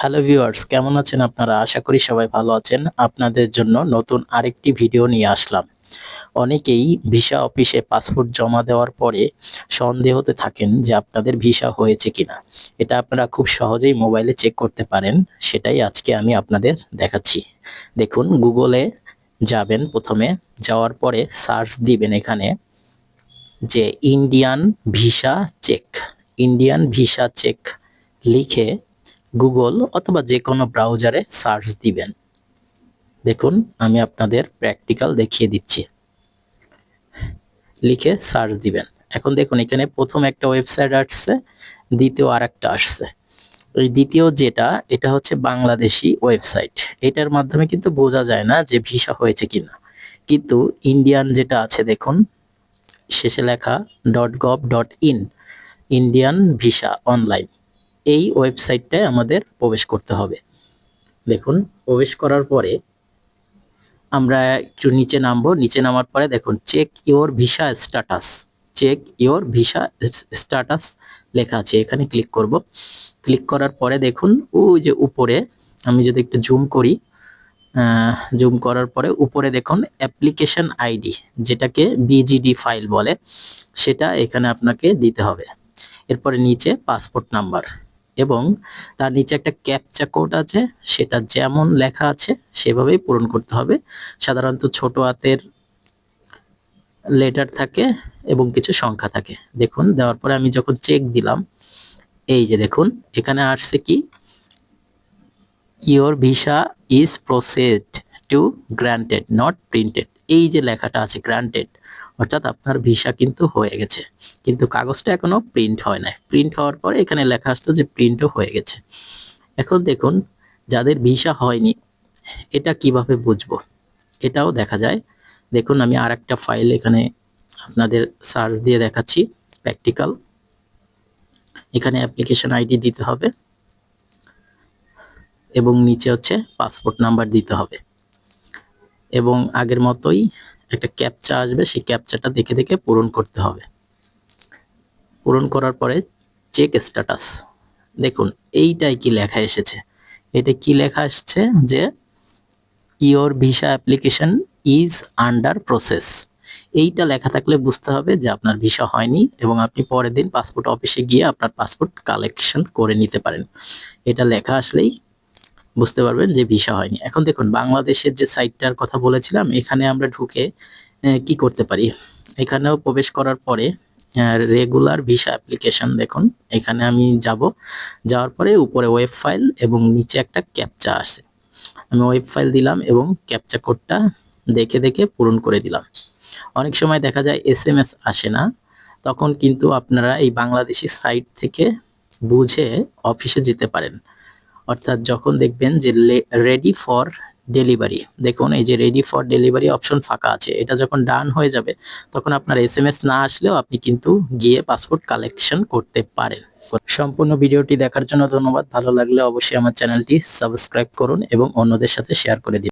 Hello viewers কেমন আছেন আপনারা? আশা করি সবাই ভালো আছেন। আপনাদের জন্য নতুন আরেকটি ভিডিও নিয়ে আসলাম। অনেকেই ভিসা অফিসে পাসপোর্ট জমা দেওয়ার পরে সন্দেহতে থাকেন যে আপনাদের ভিসা হয়েছে কিনা। এটা আপনারা খুব সহজেই মোবাইলে চেক করতে পারেন। সেটাই আজকে আমি আপনাদের দেখাচ্ছি। দেখুন গুগলে যাবেন প্রথমে। যাওয়ার পরে সার্চ দিবেন এখানে যে Indian visa check Indian visa check লিখে গুগল অথবা যে কোনো ব্রাউজারে সার্চ দিবেন। দেখুন, আমি আপনাদের প্র্যাকটিক্যাল দেখিয়ে দিচ্ছি। লিখে সার্চ দিবেন। এখন দেখুন, এখানে প্রথম একটা ওয়েবসাইট আসছে, দ্বিতীয় আর একটা আসছে। ওই দ্বিতীয় যেটা, এটা হচ্ছে বাংলাদেশি ওয়েবসাইট এটার মাধ্যমে কিন্তু বোঝা যায় না যে ভিসা হয়েছে কিনা। কিন্তু ইন্ডিয়ান যেটা আছে, দেখুন, শেষে লেখা dot gov dot in Indian visa online এই ওয়েবসাইটটায় আমাদের প্রবেশ করতে হবে। দেখুন, প্রবেশ করার পরে আমরা একটু নিচে নামবো। নিচে নামার পরে দেখুন check your visa status check your visa status লেখা আছে, এখানে ক্লিক করব। ক্লিক করার পরে দেখুন, ওই যে উপরে, আমি যদি একটু জুম করি জুম করার পরে উপরে দেখুন অ্যাপ্লিকেশন আইডি যেটাকে বিজিডি ফাইল বলে, সেটা এখানে আপনাকে দিতে হবে। এরপরে নিচে পাসপোর্ট নাম্বার এবং তার নিচে একটা ক্যাপচা কোড আছে, সেটা যেমন লেখা আছে, সেভাবেই পূরণ করতে হবে। সাধারণত ছোট হাতের লেটার থাকে এবং কিছু সংখ্যা থাকে। দেখুন, দেওয়ার পরে আমি যখন চেক দিলাম, এই যে দেখুন, এখানে আসছে কি? Your visa is processed to granted not printed এই যে লেখাটা আছে গ্রান্টেড অর্থাৎ আপনার ভিসা কিন্তু হয়ে গেছে। কিন্তু কাগজটা এখনও প্রিন্ট হয় না প্রিন্ট হওয়ার পরে এখানে লেখা আসতো যে প্রিন্টও হয়ে গেছে। এখন দেখুন, যাদের ভিসা হয়নি, এটা কীভাবে বুঝব? এটাও দেখা যায়। দেখুন, আমি আর একটা ফাইল এখানে আপনাদের সার্চ দিয়ে দেখাচ্ছি প্র্যাকটিক্যাল এখানে অ্যাপ্লিকেশন আইডি দিতে হবে এবং নিচে হচ্ছে পাসপোর্ট নাম্বার দিতে হবে। এবং আগের মতোই একটা ক্যাপচা আসবে, সেই ক্যাপচাটা দেখে দেখে পূরণ করতে হবে। পূরণ করার পরে চেক স্ট্যাটাস দেখুন এইটাই কি লেখা এসেছে? এটা কি লেখা আসছে যে your visa application is under process এইটা লেখা থাকলে বুঝতে হবে যে আপনার ভিসা হয়নি এবং আপনি পরের দিন পাসপোর্ট অফিসে গিয়ে আপনার পাসপোর্ট কালেকশন করে নিতে পারেন। এটা লেখা আসলেই বুঝতে পারবেন যে ভিসা হয়নি। এখন দেখুন, বাংলাদেশের যে সাইটটার কথা বলেছিলাম, এখানে আমরা ঢুকে কি করতে পারি? এখানেও প্রবেশ করার পরে রেগুলার ভিসা অ্যাপ্লিকেশন দেখুন, এখানে আমি যাব। যাওয়ার পরে উপরে ওয়েব ফাইল এবং নিচে একটা ক্যাপচা আসে আমি ওয়েব ফাইল দিলাম এবং ক্যাপচা কোডটা দেখে দেখে পূরণ করে দিলাম। অনেক সময় দেখা যায় এস এম এস আসে না, তখন কিন্তু আপনারা এই বাংলাদেশি সাইট থেকে বুঝে অফিসে যেতে পারেন। অর্থাৎ যখন দেখবেন যে রেডি ফর ডেলিভারি দেখুন এই যে রেডি ফর ডেলিভারি অপশন ফাঁকা আছে, এটা যখন ডান হয়ে যাবে, তখন আপনার এস না আসলেও আপনি কিন্তু গিয়ে পাসপোর্ট কালেকশন করতে পারেন। সম্পূর্ণ ভিডিওটি দেখার জন্য ধন্যবাদ, ভালো লাগলে অবশ্যই আমার চ্যানেলটি সাবস্ক্রাইব করুন এবং অন্যদের সাথে শেয়ার করে দিন।